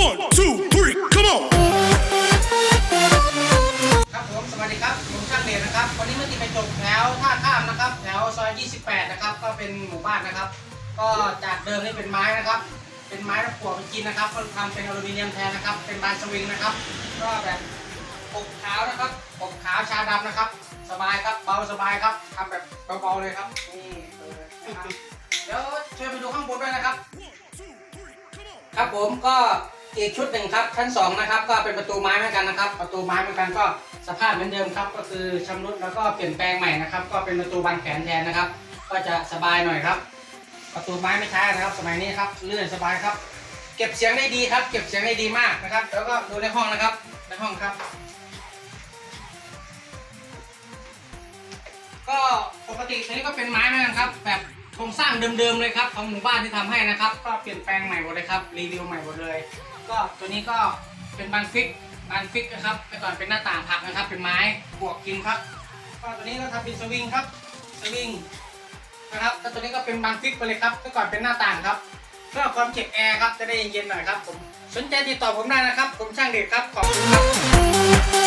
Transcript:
One, two, three, come on! ครับผมสวัสดีครับผมช่างเดชนะครับ วันนี้มาติดไปจบแถวท่าข้ามนะครับแถวซอย 28 นะครับ ก็เป็นหมู่บ้านนะครับ ก็จากเดิมนี่เป็นไม้นะครับ เป็นไม้ตะกั่วไปกินนะครับก็ทำเป็นอลูมิเนียมแทนนะครับ เป็นบานสวิงนะครับ ก็แบบอบขาวนะครับอบขาวชาดำนะครับ สบายครับเบาสบายครับทำแบบเบาๆเลยครับนี่เลยนะครับเดี๋ยวช่วยไปดูข้างบนด้วยนะครับ ครับผมก็ อีกชุดหนึ่งครับชั้นสองนะครับก็เป็นประตูไม้เหมือนกันนะครับ ประตูไม้เหมือนกันก็สภาพเหมือนเดิมครับ ก็คือชำรุดแล้วก็เปลี่ยนแปลงใหม่นะครับ ก็เป็นประตูบานแขนแทนนะครับ ก็จะสบายหน่อยครับ ประตูไม้ไม่ใช้นะครับ สมัยนี้ครับเลื่อนสบายครับ เก็บเสียงได้ดีครับ เก็บเสียงได้ดีมากนะครับ แล้วก็ดูในห้องนะครับในห้องครับ ก็ปกติตัวนี้ก็เป็นไม้เหมือนกันครับ แบบโครงสร้างเดิมๆเลยครับของหมู่บ้านที่ทำให้นะครับ ก็เปลี่ยนแปลงใหม่หมดเลยครับรีวิวใหม่หมดเลย ก็ตัวนี้ก็เป็นบานฟิกบานฟิกนะครับแต่ก่อนเป็นหน้าต่างผักนะครับ เป็นไม้บวกกินครับก็ตัวนี้ก็ทำเป็นสวิงครับสวิงนะครับแล้วตัวนี้ก็เป็นบานฟิกไปเลยครับแต่ก่อนเป็นหน้าต่างครับเพื่อความเก็บแอร์ครับจะได้เย็นๆหน่อยครับผมสนใจติดต่อผมได้นะครับ ผมช่างเด็กครับขอบคุณครับ